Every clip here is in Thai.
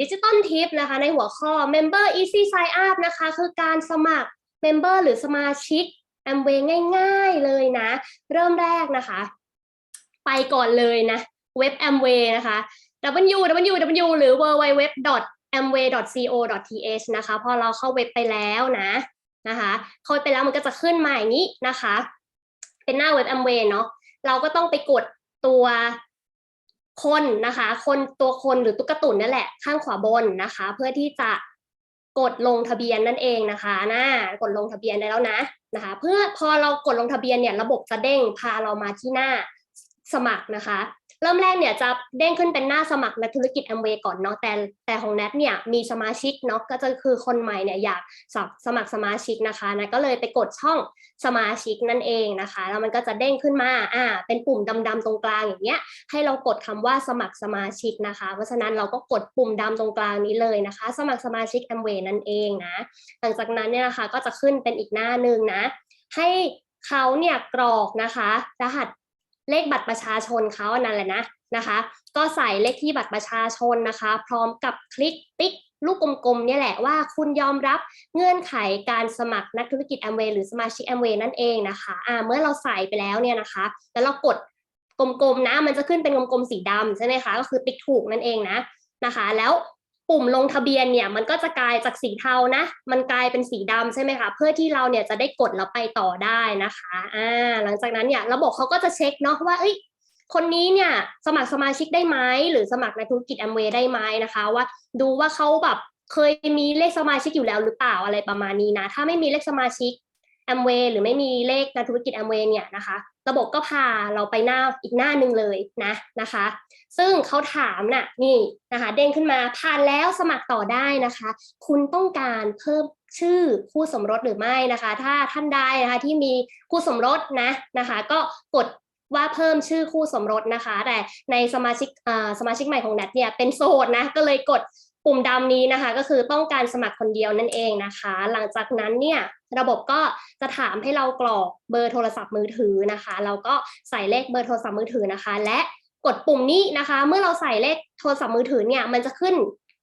ดิจิตอลทิปนะคะในหัวข้อ Member Easy Sign Up นะคะ คือการสมัคร Member หรือสมาชิก Amway ง่าย ๆเลยนะ เริ่มแรกนะคะ ไปก่อนเลยนะ เว็บ Amway นะคะ www หรือ www.amway.co.th นะคะ พอเราเข้าเว็บไปแล้วนะนะคะเข้าไปแล้วมันก็จะขึ้นมาอย่างนี้นะคะ เป็นหน้าเว็บ Amway เนาะเราก็ต้องไปกดตัว คนนะคะ คนตัวคนหรือตุ๊กตุนนั่นแหละข้างขวาบนนะคะ เพื่อที่จะกดลงทะเบียนนั่นเองนะคะนะกดลงทะเบียนได้แล้วนะนะคะ เพื่อพอเรากดลงทะเบียนเนี่ยระบบจะเด้งพาเรามาที่หน้าสมัครนะคะ เริ่มแรกเนี่ยจะเด้งขึ้นเป็นหน้าสมัครนักธุรกิจ Amway ก่อนเนาะแต่แต่ของแนทเนี่ยมีสมาชิกเนาะก็จะคือคนใหม่เนี่ยอยากสอบสมัครสมาชิกนะคะนะก็เลยไปกดช่องสมาชิกนั่นเองนะคะแล้วมันก็จะเด้งขึ้นมาอ่าเป็นปุ่มดำๆตรงกลางอย่างเงี้ยให้เรากดคำว่าสมัครสมาชิกนะคะ เพราะฉะนั้นเราก็กดปุ่มดำตรงกลางนี้เลยนะคะ สมัครสมาชิก Amway นั่นเองนะหลังจากนั้นเนี่ยนะคะก็จะขึ้นเป็นอีกหน้าหนึ่งนะ ให้เขาเนี่ยกรอกนะคะ รหัส เลขบัตรประชาชนเขาอันนั่นแหละนะนะคะ ก็ใส่เลขที่บัตรประชาชนนะคะ พร้อมกับคลิกติ๊กลูกกลมๆเนี่ยแหละว่าคุณยอมรับเงื่อนไขการสมัครนักธุรกิจ Amway หรือสมาชิก Amway นั่นเองนะคะอ่าเมื่อเราใส่ไปแล้วเนี่ยนะคะ แล้วเรากดกลมๆนะ มันจะขึ้นเป็นกลมๆสีดำใช่ไหมคะ ก็คือติ๊กถูกนั่นเองนะนะคะ แล้ว ปุ่มลงทะเบียนเนี่ยมันก็จะกลายจากสีเทานะ มันกลายเป็นสีดำใช่ไหมคะเพื่อที่เราเนี่ยจะได้กดแล้วไปต่อได้นะคะอ่าหลังจากนั้นเนี่ยระบบเขาก็จะเช็คเนาะว่าเอ้ยคนนี้เนี่ยสมัครสมาชิกได้ไหมหรือสมัครในธุรกิจ Amway ได้ไหมนะคะว่าดูว่าเขาแบบเคยมีเลขสมาชิกอยู่แล้วหรือเปล่าอะไรประมาณนี้นะ ถ้าไม่มีเลขสมาชิก Amway หรือไม่มีเลขในธุรกิจ Amway เนี่ยนะคะ ระบบก็พาเราไปหน้าอีกหน้าหนึ่งเลยนะนะคะ ซึ่งเขาถามน่ะนี่นะคะเด้งขึ้นมาผ่านแล้วสมัครต่อได้นะคะ คุณต้องการเพิ่มชื่อคู่สมรสหรือไม่นะคะ ถ้าท่านใดนะคะที่มีคู่สมรสนะนะคะ ก็กดว่าเพิ่มชื่อคู่สมรสนะคะ แต่ในสมาชิกสมาชิกใหม่ของนัดเนี่ยเป็นโสดนะก็เลยกด ปุ่มดำนี้นะคะ ก็คือต้องการสมัครคนเดียวนั่นเองนะคะ หลังจากนั้นเนี่ยระบบก็จะถามให้เรากรอกเบอร์โทรศัพท์มือถือนะคะ เราก็ใส่เลขเบอร์โทรศัพท์มือถือนะคะ และกดปุ่มนี้นะคะ เมื่อเราใส่เลขโทรศัพท์มือถือเนี่ยมันจะขึ้น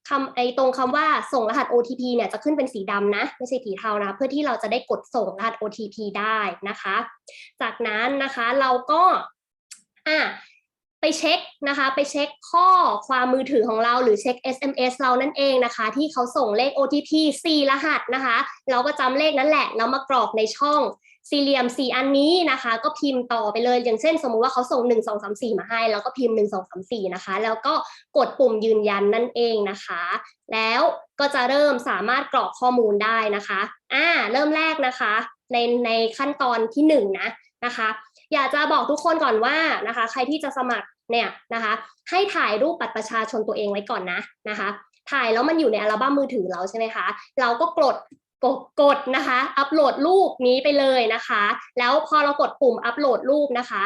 คำไอตรงคำว่าส่งรหัส OTP เนี่ยจะขึ้นเป็นสีดำนะ ไม่ใช่สีเทานะ เพื่อที่เราจะได้กดส่งรหัส OTP ได้นะคะ จากนั้นนะคะเราก็อะ ไปเช็คนะคะไปเช็คข้อความมือถือของเราหรือเช็ค SMS เรานั่นเองนะคะ ที่เขาส่งเลข OTP 4 รหัสนะคะ เราก็จำเลขนั้นแหละแล้วมากรอกในช่องสี่เหลี่ยมสี่อันนี้นะคะ ก็พิมพ์ต่อไปเลย อย่างเช่น สมมุติว่าเขาส่ง 1 2 3 4 มาให้เราก็พิมพ์ 1 2 3 4 นะคะ แล้วก็กดปุ่มยืนยันนั่นเองนะคะ แล้วก็จะเริ่มสามารถกรอกข้อมูลได้นะคะอ่าเริ่มแรกนะคะ ในในขั้นตอนที่1นงนะนะคะ อยากจะบอกทุกคนก่อนว่านะคะ ใครที่จะสมัคร เนี่ยนะคะ ให้ถ่ายรูปบัตรประชาชนตัวเองไว้ก่อนนะนะคะ ถ่ายแล้วมันอยู่ในอัลบั้มมือถือเราใช่ไหมคะ เราก็กดกดกดนะคะ อัปโหลดรูปนี้ไปเลยนะคะ แล้วพอเรากดปุ่มอัปโหลดรูปนะคะ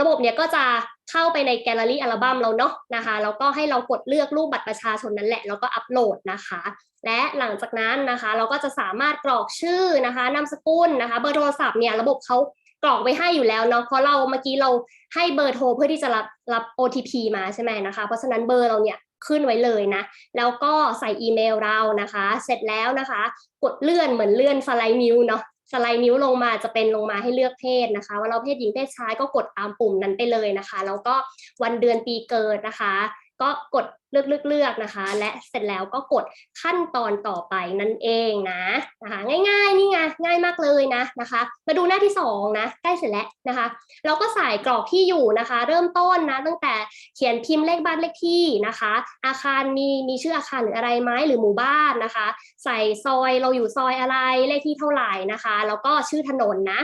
ระบบเนี่ยก็จะเข้าไปในแกลเลอรี่อัลบั้มเราเนาะนะคะแล้วก็ให้เรากดเลือกรูปบัตรประชาชนนั้นแหละแล้วก็อัปโหลดนะคะ และหลังจากนั้นนะคะ เราก็จะสามารถกรอกชื่อนะคะนามสกุลนะคะ เบอร์โทรศัพท์เนี่ยระบบเขา กรอกไว้ให้อยู่แล้วเนาะเพราะเราเมื่อกี้เราให้เบอร์โทรเพื่อที่จะรับรับ OTP มาใช่ไหมนะคะ เพราะฉะนั้นเบอร์เราเนี่ยขึ้นไว้เลยนะ แล้วก็ใส่อีเมลเรานะคะ เสร็จแล้วนะคะ กดเลื่อนเหมือนเลื่อนสไลด์นิ้วเนาะสไลด์นิ้วลงมาจะเป็นลงมาให้เลือกเพศนะคะ ว่าเราเพศหญิงเพศชายก็กดตามปุ่มนั้นไปเลยนะคะ แล้วก็วันเดือนปีเกิดนะคะ ก็กดเลือกเลือกเลือกนะคะ และเสร็จแล้วก็กดขั้นตอนต่อไปนั่นเองนะนะคะ ง่ายๆนี่ไงง่ายมากเลยนะนะคะ มาดูหน้าที่สองนะใกล้เสร็จแล้วนะคะ เราก็ใส่กรอกที่อยู่นะคะ เริ่มต้นนะตั้งแต่เขียนพิมพ์เลขบ้านเลขที่นะคะ อาคารมีมีชื่ออาคารหรืออะไรไหมหรือหมู่บ้านนะคะ ใส่ซอยเราอยู่ซอยอะไรเลขที่เท่าไหร่นะคะ แล้วก็ชื่อถนนนะ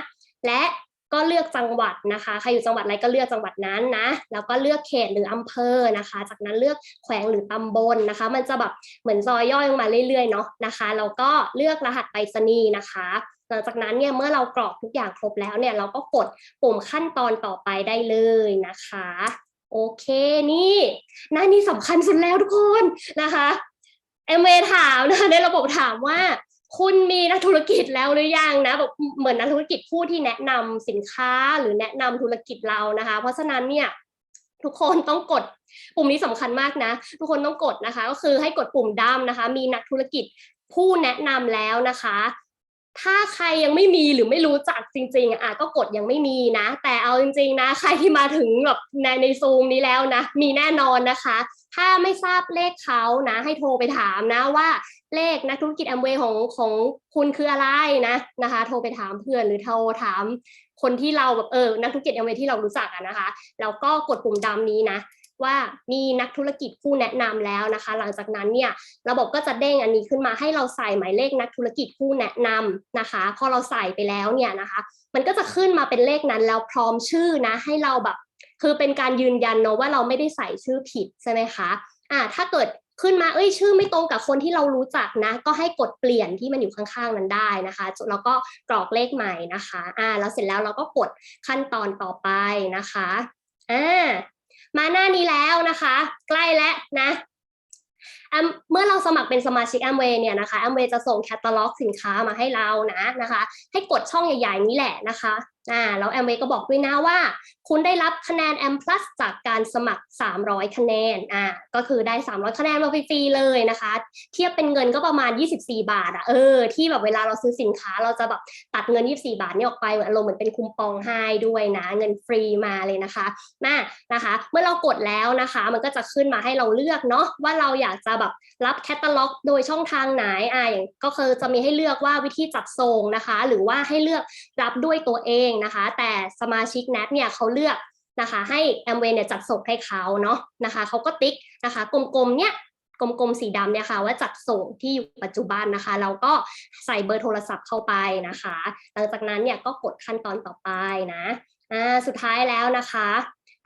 และ ก็เลือกจังหวัดนะคะใครอยู่จังหวัดอะไรก็เลือกจังหวัดนั้นนะแล้วก็เลือกเขตหรืออำเภอนะคะ จากนั้นเลือกแขวงหรือตำบลนะคะ มันจะแบบเหมือนซอยย่อยลงมาเรื่อยๆเนาะนะคะแล้วก็เลือกรหัสไปรษณีย์นะคะหลังจากนั้นเนี่ยเมื่อเรากรอกทุกอย่างครบแล้วเนี่ยเราก็กดปุ่มขั้นตอนต่อไปได้เลยนะคะโอเคนี่หน้านี้สำคัญสุดแล้วทุกคนนะคะเอมเวถามนะคะในระบบถามว่า คุณมีนักธุรกิจแล้วหรือยังนะแบบเหมือนนักธุรกิจผู้ที่แนะนำสินค้าหรือแนะนำธุรกิจเรานะคะ เพราะฉะนั้นเนี่ยทุกคนต้องกดปุ่มนี้สำคัญมากนะ ทุกคนต้องกดนะคะ ก็คือให้กดปุ่มดำนะคะ มีนักธุรกิจผู้แนะนำแล้วนะคะ ถ้าใครยังไม่มีหรือไม่รู้จักจริง ๆอะก็กดยังไม่มีนะ แต่เอาจริง ๆ นะ ใครที่มาถึงแบบในในซูมนี้แล้วนะ มีแน่นอนนะคะ ถ้าไม่ทราบเลขเขานะ ให้โทรไปถามนะว่า เลขนักธุรกิจแอมเวย์ของของคุณคืออะไรนะนะคะ โทรไปถามเพื่อนหรือโทรถามคนที่เราแบบเออนักธุรกิจแอมเวย์ที่เรารู้จักอะนะคะแล้วก็กดปุ่มดำนี้นะว่ามีนักธุรกิจผู้แนะนำแล้วนะคะ หลังจากนั้นเนี่ยระบบก็จะเด้งอันนี้ขึ้นมาให้เราใส่หมายเลขนักธุรกิจผู้แนะนำนะคะ พอเราใส่ไปแล้วเนี่ยนะคะ มันก็จะขึ้นมาเป็นเลขนั้นแล้วพร้อมชื่อนะ ให้เราแบบ คือเป็นการยืนยันเนอะว่าเราไม่ได้ใส่ชื่อผิดใช่ไหมคะอ่าถ้าเกิด ขึ้นมาเอ้ยชื่อไม่ตรงกับคนที่เรารู้จักนะ ก็ให้กดเปลี่ยนที่มันอยู่ข้างๆนั้นได้นะคะแล้วก็กรอกเลขใหม่นะคะอ่าแล้วเสร็จแล้วเราก็กดขั้นตอนต่อไปนะคะอ่ามาหน้านี้แล้วนะคะ ใกล้แล้วนะเมื่อเราสมัครเป็นสมาชิกแอมเวย์เนี่ยนะคะแอมเวย์จะส่งแคตตาล็อกสินค้ามาให้เรานะนะคะ ให้กดช่องใหญ่ๆนี้แหละนะคะอ่าแล้วแอมเวย์ก็บอกด้วยนะว่า คุณได้รับคะแนน M plus จากการสมัคร 300 คะแนนอ่าก็คือได้ 300 คะแนนมาฟรีๆเลยนะคะ เทียบเป็นเงินก็ประมาณ 24 บาทอะเออที่แบบเวลาเราซื้อสินค้าเราจะแบบตัดเงิน 24 บาทนี่ออกไปเหมือนอารมณ์เหมือนเป็นคูปองให้ด้วยนะ เงินฟรีมาเลยนะคะน่านะคะ เมื่อเรากดแล้วนะคะ มันก็จะขึ้นมาให้เราเลือกเนาะว่าเราอยากจะแบบรับแคตตาล็อก โดยช่องทางไหนอ่าอย่างก็คือจะมีให้เลือกว่าวิธีจัดส่งนะคะ หรือว่าให้เลือกรับด้วยตัวเองนะคะ แต่สมาชิกแนทเนี่ยเขาเลือกนะคะให้แอมเวย์เนี่ยจัดส่งให้เขาเนาะนะคะเขาก็ติ๊กนะคะกลมๆเนี่ยกลมๆสีดำเนี่ยค่ะว่าจัดส่งที่อยู่ปัจจุบันนะคะ เราก็ใส่เบอร์โทรศัพท์เข้าไปนะคะ หลังจากนั้นเนี่ยก็กดขั้นตอนต่อไปนะอ่าสุดท้ายแล้วนะคะ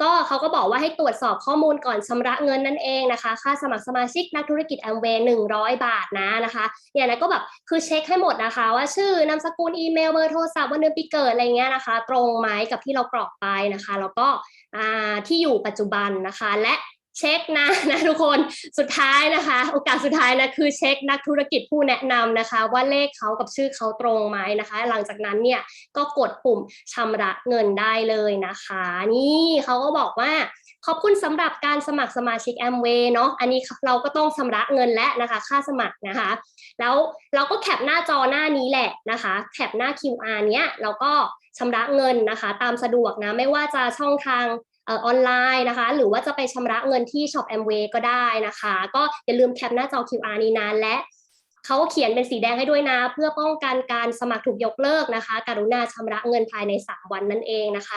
ก็เขาก็บอกว่าให้ตรวจสอบข้อมูลก่อนชำระเงินนั่นเองนะคะ ค่าสมัครสมาชิกนักธุรกิจแอมเวย์หนึ่งร้อยบาทนะนะคะเนี่ยนะก็แบบคือเช็คให้หมดนะคะ ว่าชื่อนามสกุลอีเมลเบอร์โทรศัพท์วันเดือนปีเกิดอะไรเงี้ยนะคะ ตรงไหมกับที่เรากรอกไปนะคะ แล้วก็ที่อยู่ปัจจุบันนะคะ และ เช็คนะนะทุกคนสุดท้ายนะคะ โอกาสสุดท้ายนะคือเช็คนักธุรกิจผู้แนะนำนะคะ ว่าเลขเขากับชื่อเขาตรงไหมนะคะ หลังจากนั้นเนี่ยก็กดปุ่มชำระเงินได้เลยนะคะ นี่เขาก็บอกว่าขอบคุณสำหรับการสมัครสมาชิกแอมเวย์เนาะอันนี้เราก็ต้องชำระเงินและนะคะ ค่าสมัครนะคะ แล้วเราก็แคปหน้าจอหน้านี้แหละนะคะ แคปหน้า QR เนี้ยเราก็ชำระเงินนะคะ ตามสะดวกนะไม่ว่าจะช่องทาง ออนไลน์นะคะ หรือว่าจะไปชำระเงินที่ช็อปแอมเวย์ก็ได้นะคะ ก็อย่าลืมแคปหน้าจอ QR นี้นะและเขาเขียนเป็นสีแดงให้ด้วยนะ เพื่อป้องกันการสมัครถูกยกเลิกนะคะ กรุณาชำระเงินภายใน 3 วันนั่นเองนะคะ